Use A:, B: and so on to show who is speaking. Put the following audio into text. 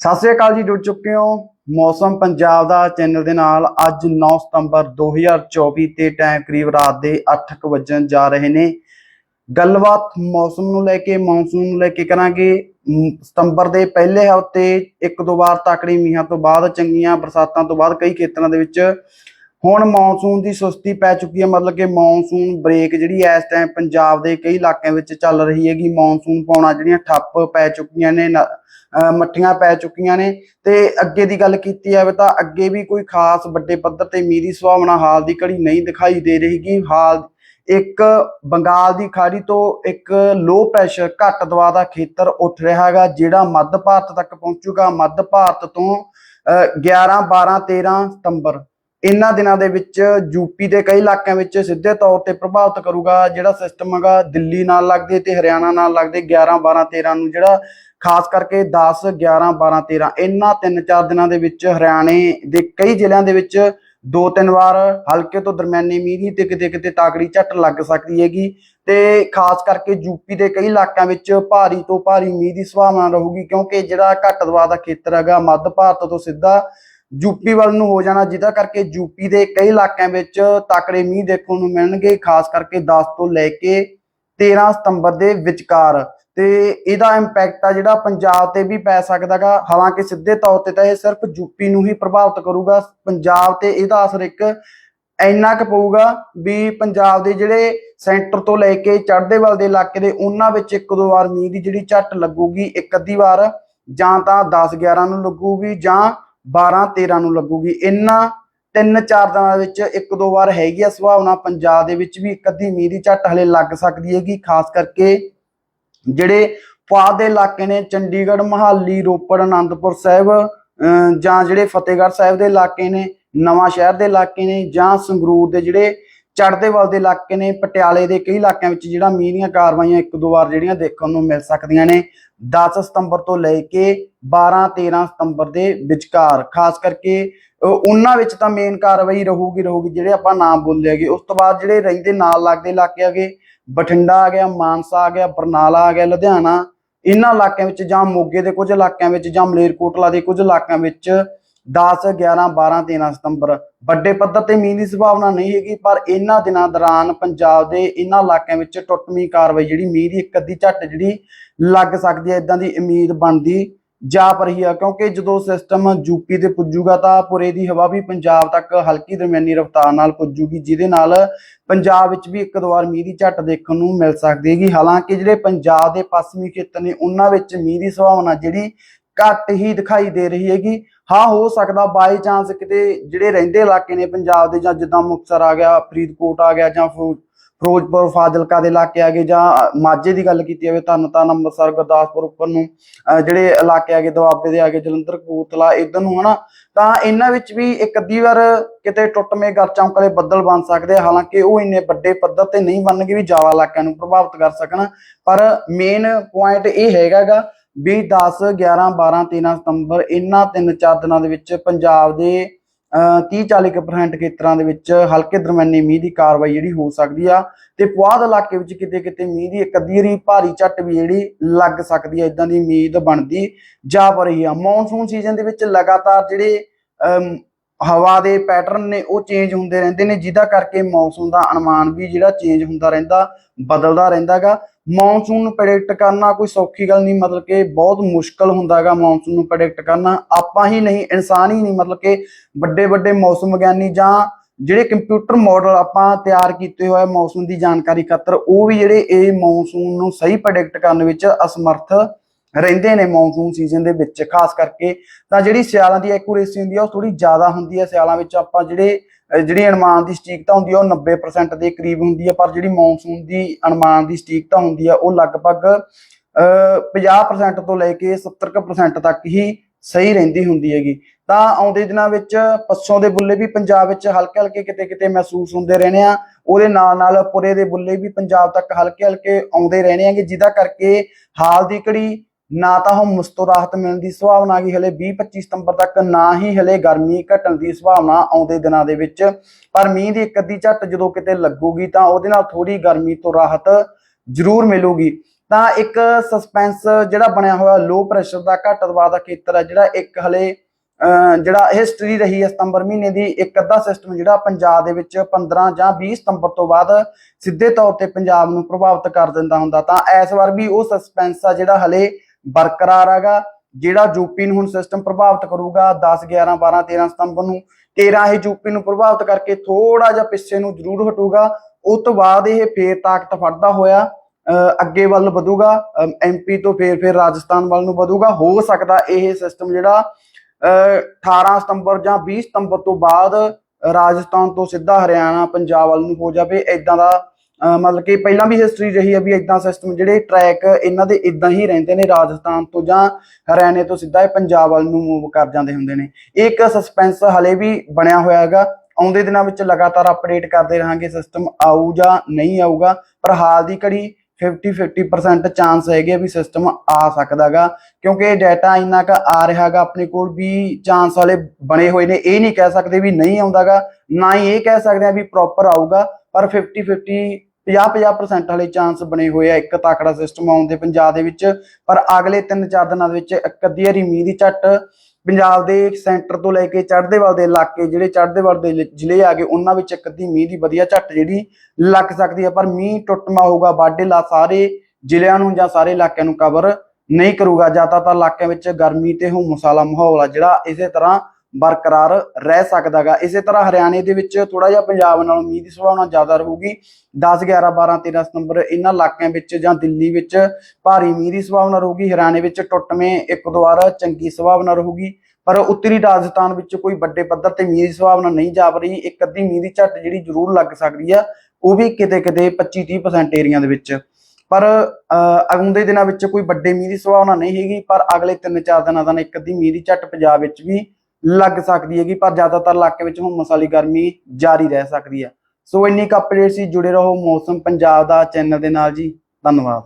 A: ਸਤਿ ਸ੍ਰੀ ਅਕਾਲ ਜੀ, ਜੁੜ ਚੁੱਕੇ ਹੋ ਮੌਸਮ ਪੰਜਾਬ ਦਾ ਚੈਨਲ ਦੇ ਨਾਲ। ਅੱਜ 9 ਸਤੰਬਰ 2024 ਤੇ ਟਾਈਮ ਕਰੀਬ ਰਾਤ ਦੇ 8:00 ਵਜਣ ਜਾ ਰਹੇ ਨੇ। ਗੱਲਬਾਤ ਮੌਸਮ ਨੂੰ ਲੈ ਕੇ, ਮੌਨਸੂਨ ਨੂੰ ਲੈ ਕੇ ਕਰਾਂਗੇ। ਸਤੰਬਰ ਦੇ ਪਹਿਲੇ ਹਫ਼ਤੇ ਇੱਕ ਦੋ ਵਾਰ ਤਕੜੀ ਮੀਂਹਾਂ ਤੋਂ ਬਾਅਦ ਚੰਗੀਆਂ ਬਰਸਾਤਾਂ ਤੋਂ ਬਾਅਦ ਕਈ ਖੇਤਰਾਂ ਦੇ ਵਿੱਚ ਹੁਣ ਮੌਨਸੂਨ ਦੀ ਸੁਸਤੀ ਪੈ ਚੁੱਕੀ ਹੈ ਮਤਲਬ ਕਿ ਮੌਨਸੂਨ ਬ੍ਰੇਕ ਜਿਹੜੀ ਇਸ ਟਾਈਮ ਪੰਜਾਬ ਦੇ ਕਈ ਇਲਾਕਿਆਂ ਵਿੱਚ ਚੱਲ ਰਹੀ ਹੈਗੀ ਮੌਨਸੂਨ ਪਾਉਣਾ ਜਿਹੜੀਆਂ ਠੱਪ ਪੈ ਚੁੱਕੀਆਂ ਨੇ ਮੱਠੀਆਂ ਪੈ ਚੁੱਕੀਆਂ ਨੇ ਤੇ ਅੱਗੇ ਦੀ ਗੱਲ ਕੀਤੀ ਜਾਵੇ ਤਾਂ ਅੱਗੇ ਵੀ ਕੋਈ ਖਾਸ ਵੱਡੇ ਪੱਧਰ ਤੇ ਮੀਂਹ ਦੀ ਸੰਭਾਵਨਾ ਹਾਲ ਦੀ ਘੜੀ ਨਹੀਂ ਦਿਖਾਈ ਦੇ ਰਹੀਗੀ ਹਾਲ ਇੱਕ ਬੰਗਾਲ ਦੀ ਖਾੜੀ ਤੋਂ ਇੱਕ ਲੋ ਪ੍ਰੈਸ਼ਰ ਘੱਟ ਦਬਾਅ ਦਾ ਖੇਤਰ ਉੱਠ ਰਿਹਾ ਹੈਗਾ ਜਿਹੜਾ ਮੱਧ ਭਾਰਤ ਤੱਕ ਪਹੁੰਚੂਗਾ ਮੱਧ ਭਾਰਤ ਤੋਂ ਅਹ, 11 12 13 ਸਤੰਬਰ। ਇਹਨਾਂ ਦਿਨਾਂ ਦੇ ਵਿੱਚ ਯੂਪੀ ਦੇ ਕਈ ਇਲਾਕਿਆਂ ਵਿੱਚ ਸਿੱਧੇ ਤੌਰ ਤੇ ਪ੍ਰਭਾਵਿਤ ਕਰੂਗਾ ਜਿਹੜਾ ਸਿਸਟਮ ਹੈਗਾ ਦਿੱਲੀ ਨਾਲ ਲੱਗਦੇ ਤੇ ਹਰਿਆਣਾ ਨਾਲ ਲੱਗਦੇ 11 12 13 ਨੂੰ ਜਿਹੜਾ ਖਾਸ ਕਰਕੇ 10 11 12 13 ਇਹਨਾਂ ਤਿੰਨ ਚਾਰ ਦਿਨਾਂ ਦੇ ਵਿੱਚ ਹਰਿਆਣੇ ਦੇ ਕਈ ਜ਼ਿਲ੍ਹਿਆਂ ਦੇ ਵਿੱਚ ਦੋ ਤਿੰਨ ਵਾਰ ਹਲਕੇ ਤੋਂ ਦਰਮਿਆਨੇ ਮੀਂਹ ਦੀ ਤੇ ਕਿਤੇ ਕਿਤੇ ਤਾਕੜੀ ਝੱਟ ਲੱਗ ਸਕਦੀ ਹੈਗੀ ਤੇ ਖਾਸ ਕਰਕੇ ਯੂਪੀ ਦੇ ਕਈ ਇਲਾਕਿਆਂ ਵਿੱਚ ਭਾਰੀ ਤੋਂ ਭਾਰੀ ਮੀਂਹ ਦੀ ਸੰਭਾਵਨਾ ਰਹੂਗੀ ਕਿਉਂਕਿ ਜਿਹੜਾ ਘੱਟ ਦਬਾਅ ਦਾ ਖੇਤਰ ਹੈਗਾ, ਮੱਧ ਭਾਰਤ ਤੋਂ ਸਿੱਧਾ ਯੂਪੀ ਵੱਲ ਨੂੰ ਹੋ ਜਾਣਾ, ਜਿਹਦਾ ਕਰਕੇ ਯੂਪੀ ਦੇ ਕਈ ਇਲਾਕਿਆਂ ਵਿੱਚ ਤਾਕੜੇ ਮੀਂਹ ਦੇਖਣ ਨੂੰ ਮਿਲਣਗੇ, ਖਾਸ ਕਰਕੇ 10 ਤੋਂ ਲੈ ਕੇ 13 ਸਤੰਬਰ ਦੇ ਵਿਚਕਾਰ। ਤੇ ਇਹਦਾ ਇੰਪੈਕਟ ਆ ਜਿਹੜਾ ਪੰਜਾਬ ਤੇ ਵੀ ਪੈ ਸਕਦਾਗਾ। ਹਾਲਾਂਕਿ ਸਿੱਧੇ ਤੌਰ ਤੇ ਤਾਂ ਇਹ ਸਿਰਫ ਯੂਪੀ ਨੂੰ ਹੀ ਪ੍ਰਭਾਵਿਤ ਕਰੂਗਾ। ਪੰਜਾਬ ਤੇ ਇਹਦਾ ਅਸਰ ਇੱਕ ਇੰਨਾ ਕੁ ਪਊਗਾ ਵੀ ਪੰਜਾਬ ਦੇ ਜਿਹੜੇ ਸੈਂਟਰ ਤੋਂ ਲੈ ਕੇ ਚੜ੍ਹਦੇ ਵੱਲ ਦੇ ਇਲਾਕੇ ਦੇ, ਉਹਨਾਂ ਵਿੱਚ ਇੱਕ ਦੋ ਵਾਰ ਮੀਂਹ ਦੀ ਜਿਹੜੀ ਝੱਟ ਲੱਗੂਗੀ, ਇੱਕ ਅੱਧੀ ਵਾਰ, ਜਾਂ ਤਾਂ 10 11 ਨੂੰ ਲੱਗੂਗੀ, ਜਾਂ 12 13 ਨੂੰ ਲੱਗੂਗੀ। ਇਹਨਾਂ ਤਿੰਨ ਚਾਰ ਦਿਨਾਂ ਵਿੱਚ ਇੱਕ ਦੋ ਵਾਰ ਹੈਗੀ ਆ ਸੰਭਾਵਨਾ। ਪੰਜਾਬ ਦੇ ਵਿੱਚ ਵੀ ਇੱਕ ਅੱਧੀ ਮੀਂਹ ਦੀ ਝੱਟ ਹਲੇ ਲੱਗ ਸਕਦੀ ਹੈਗੀ, ਖਾਸ ਕਰਕੇ ਜਿਹੜੇ ਪੁਆਧ ਦੇ ਇਲਾਕੇ ਨੇ, ਚੰਡੀਗੜ੍ਹ, ਮਹਾਲੀ, ਰੋਪੜ, ਅਨੰਦਪੁਰ ਸਾਹਿਬ, ਅਹ ਜਾਂ ਜਿਹੜੇ ਫਤਿਹਗੜ੍ਹ ਸਾਹਿਬ ਦੇ ਇਲਾਕੇ ਨੇ ਨਵਾਂ ਸ਼ਹਿਰ ਦੇ ਇਲਾਕੇ ਨੇ, ਜਾਂ ਸੰਗਰੂਰ ਦੇ ਜਿਹੜੇ ਚੜ੍ਹਦੇ ਵੱਲ ਦੇ ਇਲਾਕੇ ਨੇ, ਪਟਿਆਲੇ ਦੇ ਕਈ ਇਲਾਕਿਆਂ ਵਿੱਚ ਜਿਹੜਾ ਮੀਂਹ ਦੀਆਂ ਕਾਰਵਾਈਆਂ ਇੱਕ ਦੋ ਵਾਰ ਜਿਹੜੀਆਂ ਦੇਖਣ ਨੂੰ ਮਿਲ ਸਕਦੀਆਂ ਨੇ। 10 ਸਤੰਬਰ ਤੋਂ ਲੈ ਕੇ 12 13 ਸਤੰਬਰ ਦੇ ਵਿਚਕਾਰ, ਖਾਸ ਕਰਕੇ ਉਹਨਾਂ ਵਿੱਚ ਤਾਂ ਮੇਨ ਕਾਰਵਾਈ ਰਹੂਗੀ ਰਹੂਗੀ ਜਿਹੜੇ ਆਪਾਂ ਨਾਮ ਬੋਲੇ ਹੈਗੇ। ਉਸ ਤੋਂ ਬਾਅਦ ਜਿਹੜੇ ਰਹਿੰਦੇ ਨਾਲ ਲੱਗਦੇ ਇਲਾਕੇ ਹੈਗੇ, ਬਠਿੰਡਾ ਆ ਗਿਆ, ਮਾਨਸਾ ਆ ਗਿਆ, ਬਰਨਾਲਾ ਆ ਗਿਆ, ਲੁਧਿਆਣਾ, ਇਹਨਾਂ ਇਲਾਕਿਆਂ ਵਿੱਚ ਜਾਂ ਮੋਗੇ ਦੇ ਕੁਝ ਇਲਾਕਿਆਂ ਵਿੱਚ ਜਾਂ ਮਲੇਰਕੋਟਲਾ ਦੇ ਕੁਝ ਇਲਾਕਿਆਂ ਵਿੱਚ 10 11 12 13 ਸਤੰਬਰ। ਵੱਡੇ ਪੱਧਰ ਤੇ ਮੀਂਹ ਦੀ ਸੰਭਾਵਨਾ ਨਹੀਂ ਹੈਗੀ, ਪਰ ਇਹਨਾਂ ਦਿਨਾਂ ਦੌਰਾਨ ਪੰਜਾਬ ਦੇ ਇਹਨਾਂ ਇਲਾਕਿਆਂ ਵਿੱਚ ਟੁੱਟਵੀਂ ਕਾਰਵਾਈ ਜਿਹੜੀ ਮੀਂਹ ਦੀ ਇੱਕ ਅੱਧੀ ਝੱਟ ਜਿਹੜੀ ਲੱਗ ਸਕਦੀ ਹੈ ਇਦਾਂ ਦੀ ਉਮੀਦ ਬਣਦੀ ਜਾਪ ਰਹੀ ਆ। ਕਿਉਂਕਿ ਜਦੋਂ ਸਿਸਟਮ ਯੂਪੀ ਤੇ ਪੁੱਜੂਗਾ ਤਾਂ ਪੁਰੇ ਦੀ ਹਵਾ ਵੀ ਪੰਜਾਬ ਤੱਕ ਹਲਕੀ ਦਰਮਿਆਨੀ ਰਫ਼ਤਾਰ ਨਾਲ ਪੁੱਜੂਗੀ, ਜਿਹਦੇ ਨਾਲ ਪੰਜਾਬ ਵਿੱਚ ਵੀ ਇੱਕ ਦੋ ਵਾਰ ਮੀਂਹ ਦੀ ਝੱਟ ਦੇਖਣ ਨੂੰ ਮਿਲ ਸਕਦੀ ਹੈਗੀ। ਹਾਲਾਂਕਿ ਜਿਹੜੇ ਪੰਜਾਬ ਦੇ ਪੱਛਮੀ ਖੇਤਰ ਨੇ, ਉਹਨਾਂ ਵਿੱਚ ਮੀਂਹ ਦੀ ਸੰਭਾਵਨਾ ਜਿਹੜੀ ਘੱਟ ਹੀ ਦਿਖਾਈ ਦੇ ਰਹੀ ਹੈਗੀ ਹਾਂ, ਹੋ ਸਕਦਾ ਬਾਈ ਚਾਂਸ ਕਿਤੇ ਜਿਹੜੇ ਰਹਿੰਦੇ ਇਲਾਕੇ ਨੇ ਪੰਜਾਬ ਦੇ ਜਾਂ ਜਿੱਦਾਂ ਮੁਕਤਸਰ ਆ ਗਿਆ, ਫਰੀਦਕੋਟ ਆ ਗਿਆ ਜਾਂ ਫਿਰੋ- ਫਿਰੋਜ਼ਪੁਰ, ਫਾਜ਼ਿਲਕਾ ਦੇ ਇਲਾਕੇ ਆ ਗਏ ਜਾਂ ਮਾਝੇ ਦੀ ਗੱਲ ਕੀਤੀ ਜਾਵੇ ਤਰਨਤਾਰਨ ਅੰਮ੍ਰਿਤਸਰ, ਗੁਰਦਾਸਪੁਰ ਉੱਪਰ ਨੂੰ, ਅਹ ਜਿਹੜੇ ਇਲਾਕੇ ਆ ਗਏ, ਦੁਆਬੇ ਦੇ ਆ ਗਏ, ਜਲੰਧਰ, ਕਪੂਰਥਲਾ, ਇਧਰ ਨੂੰ ਹਨਾ, ਤਾਂ ਇਹਨਾਂ ਵਿੱਚ ਵੀ ਇੱਕ ਅੱਧੀ ਵਾਰ ਕਿਤੇ ਟੁੱਟਵੇਂ ਗਰ ਚੌਂਕਲੇ ਬੱਦਲ ਬਣ ਸਕਦੇ ਆ। ਹਾਲਾਂਕਿ ਉਹ ਇੰਨੇ ਵੱਡੇ ਪੱਧਰ ਤੇ ਨਹੀਂ ਬਣਨਗੇ ਵੀ ਜ਼ਿਆਦਾ ਇਲਾਕਿਆਂ ਨੂੰ ਪ੍ਰਭਾਵਿਤ ਕਰ ਸਕਣ, ਪਰ ਮੇਨ ਪੁਆਇੰਟ ਇਹ ਹੈਗਾਗਾ ਵੀ 10 11 12 13 ਸਤੰਬਰ ਇਹਨਾਂ ਤਿੰਨ ਚਾਰ ਦਿਨਾਂ ਦੇ ਵਿੱਚ ਪੰਜਾਬ ਦੇ 30 40% ਖੇਤਰਾਂ ਦੇ ਵਿੱਚ ਹਲਕੇ ਦਰਮਿਆਨੀ ਮੀਂਹ ਦੀ ਕਾਰਵਾਈ ਜਿਹੜੀ ਹੋ ਸਕਦੀ ਆ ਤੇ ਪੁਆਧ ਇਲਾਕੇ ਵਿੱਚ ਕਿਤੇ ਕਿਤੇ ਮੀਂਹ ਦੀ ਇੱਕ ਅੱਧੀ ਭਾਰੀ ਝੱਟ ਵੀ ਜਿਹੜੀ ਲੱਗ ਸਕਦੀ ਹੈ ਇਦਾਂ ਦੀ ਉਮੀਦ ਬਣਦੀ ਜਾ ਰਹੀ ਆ। ਮੌਨਸੂਨ ਸੀਜ਼ਨ ਦੇ ਵਿੱਚ ਲਗਾਤਾਰ ਜਿਹੜੇ ਹਵਾ ਦੇ ਪੈਟਰਨ ਨੇ ਉਹ ਚੇਂਜ ਹੁੰਦੇ ਰਹਿੰਦੇ ਨੇ, ਜਿਹਦਾ ਕਰਕੇ ਮੌਸਮ ਦਾ ਅਨੁਮਾਨ ਵੀ ਜਿਹੜਾ ਚੇਂਜ ਹੁੰਦਾ ਰਹਿੰਦਾ, ਬਦਲਦਾ ਰਹਿੰਦਾਗਾ। ਮੌਨਸੂਨ ਨੂੰ ਪ੍ਰੈਡਿਕਟ ਕਰਨਾ ਕੋਈ ਸੌਖੀ ਗੱਲ ਨਹੀਂ, ਮਤਲਬ ਕਿ ਬਹੁਤ ਮੁਸ਼ਕਲ ਹੁੰਦਾਗਾ ਮੌਨਸੂਨ ਨੂੰ ਪ੍ਰੈਡਿਕਟ ਕਰਨਾ। ਆਪਾਂ ਹੀ ਨਹੀਂ, ਇਨਸਾਨ ਹੀ ਨਹੀਂ, ਮਤਲਬ ਕਿ ਵੱਡੇ ਵੱਡੇ ਮੌਸਮ ਵਿਗਿਆਨੀ ਜਾਂ ਜਿਹੜੇ ਕੰਪਿਊਟਰ ਮਾਡਲ ਆਪਾਂ ਤਿਆਰ ਕੀਤੇ ਹੋਏ ਮੌਸਮ ਦੀ ਜਾਣਕਾਰੀ ਖਾਤਰ, ਉਹ ਵੀ ਜਿਹੜੇ ਇਹ ਮੌਨਸੂਨ ਨੂੰ ਸਹੀ ਪ੍ਰੈਡਿਕਟ ਕਰਨ ਵਿੱਚ ਅਸਮਰਥ ਰਹਿੰਦੇ ਨੇ ਮੌਨਸੂਨ ਸੀਜ਼ਨ ਦੇ ਵਿੱਚ, ਖਾਸ ਕਰਕੇ ਤਾਂ ਜਿਹੜੀ ਸਿਆਲਾਂ ਦੀ ਐਕੂਰੇਸੀ ਹੁੰਦੀ ਆ, ਉਹ ਥੋੜੀ ਜ਼ਿਆਦਾ ਹੁੰਦੀ ਹੈ ਸਿਆਲਾਂ ਵਿੱਚ ਆਪਾਂ ਜਿਹੜੇ ਜਿਹੜੀ ਅਨੁਮਾਨ ਦੀ ਸਟੀਕਤਾ ਹੁੰਦੀ ਆ, ਉਹ 90% ਦੇ ਕਰੀਬ ਹੁੰਦੀ ਆ, ਪਰ ਜਿਹੜੀ ਮੌਨਸੂਨ ਦੀ ਅਨੁਮਾਨ ਦੀ ਸਟੀਕਤਾ ਹੁੰਦੀ ਆ, ਉਹ ਲਗਭਗ, ਅਹ 50% ਤੋਂ ਲੈ ਕੇ 70% ਤੱਕ ਹੀ ਸਹੀ ਰਹਿੰਦੀ ਹੁੰਦੀ ਹੈਗੀ। ਤਾਂ ਆਉਂਦੇ ਦਿਨਾਂ ਵਿੱਚ ਪੱਸੋਂ ਦੇ ਬੁੱਲੇ ਵੀ ਪੰਜਾਬ ਵਿੱਚ ਹਲਕੇ ਹਲਕੇ ਕਿਤੇ ਕਿਤੇ ਮਹਿਸੂਸ ਹੁੰਦੇ ਰਹਿਣੇ ਆ। ਉਹਦੇ ਨਾਲ ਨਾਲ ਪੁਰੇ ਦੇ ਬੁੱਲੇ ਵੀ ਪੰਜਾਬ ਤੱਕ ਹਲਕੇ ਹਲਕੇ ਆਉਂਦੇ ਰਹਿਣੇ ਆਗੇ ਜਿਹਦਾ ਕਰਕੇ ਹਾਲ ਦੀ ਘੜੀ ਨਾ ਤਾਂ ਉਹ ਮੁਸਤੋ ਰਾਹਤ ਮਿਲਣ ਦੀ ਸੰਭਾਵਨਾ ਹੈਗੀ ਹਲੇ 20 25 ਸਤੰਬਰ ਤੱਕ, ਨਾ ਹੀ ਹਲੇ ਗਰਮੀ ਘਟਣ ਦੀ ਸੰਭਾਵਨਾ ਆਉਂਦੇ ਦਿਨਾਂ ਦੇ ਵਿੱਚ। ਪਰ ਮੀਂਹ ਦੀ ਇੱਕ ਅੱਧੀ ਝੱਟ ਜਦੋਂ ਕਿਤੇ ਲੱਗੂਗੀ ਤਾਂ ਉਹਦੇ ਨਾਲ ਥੋੜੀ ਗਰਮੀ ਤੋਂ ਰਾਹਤ ਜ਼ਰੂਰ ਮਿਲੂਗੀ। ਤਾਂ ਇੱਕ ਸਸਪੈਂਸ ਜਿਹੜਾ ਬਣਿਆ ਹੋਇਆ ਲੋ ਪ੍ਰੈਸ਼ਰ ਦਾ ਘੱਟ ਦਬਾਅ ਦਾ ਖੇਤਰ ਹੈ, ਜਿਹੜਾ ਇੱਕ ਹਲੇ, ਅਹ, ਜਿਹੜਾ ਹਿਸਟਰੀ ਰਹੀ ਹੈ ਸਤੰਬਰ ਮਹੀਨੇ ਦੀ, ਇੱਕ ਅੱਧਾ ਸਿਸਟਮ ਜਿਹੜਾ ਪੰਜਾਬ ਦੇ ਵਿੱਚ 15 ਜਾਂ 20 ਸਤੰਬਰ ਤੋਂ ਬਾਅਦ ਸਿੱਧੇ ਤੌਰ ਤੇ ਪੰਜਾਬ ਨੂੰ ਪ੍ਰਭਾਵਿਤ ਕਰ ਦਿੰਦਾ ਹੁੰਦਾ। ਤਾਂ ਇਸ ਵਾਰ ਵੀ ਉਹ ਸਸਪੈਂਸ ਆ ਜਿਹੜਾ ਹਲੇ ਬਰਕਰਾਰ ਹੈਗਾ, ਜਿਹੜਾ ਯੂਪੀ ਨੂੰ ਹੁਣ ਸਿਸਟਮ ਪ੍ਰਭਾਵਿਤ ਕਰੂਗਾ 10 11 12 13 ਸਤੰਬਰ ਨੂੰ 13 ਇਹ ਯੂਪੀ ਨੂੰ ਪ੍ਰਭਾਵਿਤ ਕਰਕੇ ਥੋੜਾ ਜਿਹਾ ਪਿੱਛੇ ਨੂੰ ਜ਼ਰੂਰ ਹਟੂਗਾ ਉਸ ਤੋਂ ਬਾਅਦ ਇਹ ਫੇਰ ਤਾਕਤ ਫੜਦਾ ਹੋਇਆ, ਅਹ ਅੱਗੇ ਵੱਲ ਵਧੂਗਾ ਐਮਪੀ ਤੋਂ ਫੇਰ ਫੇਰ ਰਾਜਸਥਾਨ ਵੱਲ ਨੂੰ ਵਧੂਗਾ, ਹੋ ਸਕਦਾ ਇਹ ਸਿਸਟਮ ਜਿਹੜਾ, ਅਹ 18 ਸਤੰਬਰ ਜਾਂ 20 ਸਤੰਬਰ ਤੋਂ ਬਾਅਦ ਰਾਜਸਥਾਨ ਤੋਂ ਸਿੱਧਾ ਹਰਿਆਣਾ, ਪੰਜਾਬ ਵੱਲ ਨੂੰ ਹੋ ਜਾਵੇ ਇਦਾਂ ਦਾ ਮਤਲਬ ਕਿ ਪਹਿਲਾਂ ਵੀ ਹਿਸਟਰੀ ਰਹੀ ਹੈ ਵੀ ਇਦਾਂ ਸਿਸਟਮ ਜਿਹੜੇ ਟਰੈਕ ਇਹਨਾਂ ਦੇ ਇਦਾਂ ਹੀ ਰਹਿੰਦੇ ਨੇ ਰਾਜਸਥਾਨ ਤੋਂ ਜਾਂ ਹਰਿਆਣੇ ਤੋਂ ਸਿੱਧਾ ਇਹ ਪੰਜਾਬ ਵੱਲ ਨੂੰ ਮੂਵ ਕਰ ਜਾਂਦੇ ਹੁੰਦੇ ਨੇ। ਇਹ ਇੱਕ ਸਸਪੈਂਸ ਹਲੇ ਵੀ ਬਣਿਆ ਹੋਇਆ ਹੈਗਾ। ਆਉਂਦੇ ਦਿਨਾਂ ਵਿੱਚ ਲਗਾਤਾਰ ਅਪਡੇਟ ਕਰਦੇ ਰਹਾਂਗੇ ਸਿਸਟਮ ਆਊ ਜਾਂ ਨਹੀਂ ਆਊਗਾ, ਪਰ ਹਾਲ ਦੀ ਘੜੀ 50 50% ਚਾਂਸ ਹੈਗੇ ਆ ਵੀ ਸਿਸਟਮ ਆ ਸਕਦਾਗਾ, ਕਿਉਂਕਿ ਇਹ ਡਾਟਾ ਇੰਨਾ ਕ ਆ ਰਿਹਾਗਾ ਆਪਣੇ ਕੋਲ ਵੀ ਚਾਂਸ ਵਾਲੇ ਬਣੇ ਹੋਏ ਨੇ। ਇਹ ਨਹੀਂ ਕਹਿ ਸਕਦੇ ਵੀ ਨਹੀਂ ਆਉਂਦਾਗਾ, ਨਾ ਹੀ ਇਹ ਕਹਿ ਸਕਦੇ ਆ ਵੀ ਪ੍ਰੋਪਰ ਆਊਗਾ, ਪਰ 50 50 50-50% ਵਾਲੇ ਚਾਂਸ ਬਣੇ ਹੋਏ ਆ ਇੱਕ ਤਾਕੜਾ ਸਿਸਟਮ ਆਉਣ ਦੇ ਪੰਜਾਬ ਦੇ ਵਿੱਚ। ਪਰ ਅਗਲੇ 3-4 ਦਿਨਾਂ ਦੇ ਵਿੱਚ ਇੱਕ ਅੱਧੀ ਹਰੀ ਮੀਂਹ ਦੀ ਝੱਟ ਪੰਜਾਬ ਦੇ ਸੈਂਟਰ ਤੋਂ ਲੈ ਕੇ ਚੜ੍ਹਦੇ ਵੱਲ ਦੇ ਇਲਾਕੇ ਜਿਹੜੇ ਚੜ੍ਹਦੇ ਵੱਲ ਦੇ ਜ਼ਿਲ੍ਹੇ ਆ ਗਏ, ਉਹਨਾਂ ਵਿੱਚ ਇੱਕ ਅੱਧੀ ਮੀਂਹ ਦੀ ਵਧੀਆ ਝੱਟ ਜਿਹੜੀ ਲੱਗ ਸਕਦੀ ਹੈ ਪਰ ਮੀਂਹ ਟੁੱਟਮਾ ਹੋਊਗਾ ਬਾਡੇਲਾ ਸਾਰੇ ਜ਼ਿਲ੍ਹਿਆਂ ਨੂੰ ਜਾਂ ਸਾਰੇ ਇਲਾਕਿਆਂ ਨੂੰ ਕਵਰ ਨਹੀਂ ਕਰੂਗਾ। ਜ਼ਿਆਦਾਤਰ ਇਲਾਕਿਆਂ ਵਿੱਚ ਗਰਮੀ ਤੇ ਹੁਮਸ ਵਾਲਾ ਮਾਹੌਲ ਆ ਜਿਹੜਾ ਇਸੇ ਤਰ੍ਹਾਂ ਬਰਕਰਾਰ ਰਹਿ ਸਕਦਾਗਾ। ਇਸੇ ਤਰ੍ਹਾਂ ਹਰਿਆਣੇ ਦੇ ਵਿੱਚ ਥੋੜਾ ਜਿਹਾ ਪੰਜਾਬ ਨਾਲੋਂ ਮੀਂਹ ਦੀ ਸੰਭਾਵਨਾ ਜ਼ਿਆਦਾ ਰਹੂਗੀ। 10 11 12 13 ਸਤੰਬਰ ਇਹਨਾਂ ਇਲਾਕਿਆਂ ਵਿੱਚ ਜਾਂ ਦਿੱਲੀ ਵਿੱਚ ਭਾਰੀ ਮੀਂਹ ਦੀ ਸੰਭਾਵਨਾ ਰਹੂਗੀ। ਹਰਿਆਣੇ ਵਿੱਚ ਟੁੱਟਵੇਂ ਇੱਕ ਦੋ ਵਾਰ ਚੰਗੀ ਸੰਭਾਵਨਾ ਰਹੂਗੀ। ਪਰ ਉੱਤਰੀ ਰਾਜਸਥਾਨ ਵਿੱਚ ਕੋਈ ਵੱਡੇ ਪੱਧਰ ਤੇ ਮੀਂਹ ਦੀ ਸੰਭਾਵਨਾ ਨਹੀਂ ਜਾਪ ਰਹੀ। ਇੱਕ ਅੱਧੀ ਮੀਂਹ ਦੀ ਝੱਟ ਜਿਹੜੀ ਜ਼ਰੂਰ ਲੱਗ ਸਕਦੀ ਆ ਉਹ ਵੀ ਕਿਤੇ ਕਿਤੇ 25 30% ਏਰੀਆ ਦੇ ਵਿੱਚ। ਪਰ ਅਹ, ਆਉਂਦੇ ਦਿਨਾਂ ਵਿੱਚ ਕੋਈ ਵੱਡੇ ਮੀਂਹ ਦੀ ਸੰਭਾਵਨਾ ਨਹੀਂ ਹੈਗੀ। ਪਰ ਅਗਲੇ 3-4 ਦਿਨਾਂ ਦਾ ਇੱਕ ਅੱਧੀ ਮੀਂਹ ਦੀ ਝੱਟ ਪੰਜਾਬ ਵਿੱਚ ਵੀ ਲੱਗ ਸਕਦੀ ਹੈਗੀ, ਪਰ ਜ਼ਿਆਦਾਤਰ ਇਲਾਕੇ ਵਿੱਚ ਹੁਮਸ ਵਾਲੀ ਗਰਮੀ ਜਾਰੀ ਰਹਿ ਸਕਦੀ ਹੈ। ਸੋ ਇੰਨੀ ਕੁ ਅਪਡੇਟ ਸੀ, ਜੁੜੇ ਰਹੋ ਮੌਸਮ ਪੰਜਾਬ ਦਾ ਚੈਨਲ ਦੇ ਨਾਲ ਜੀ। ਧੰਨਵਾਦ।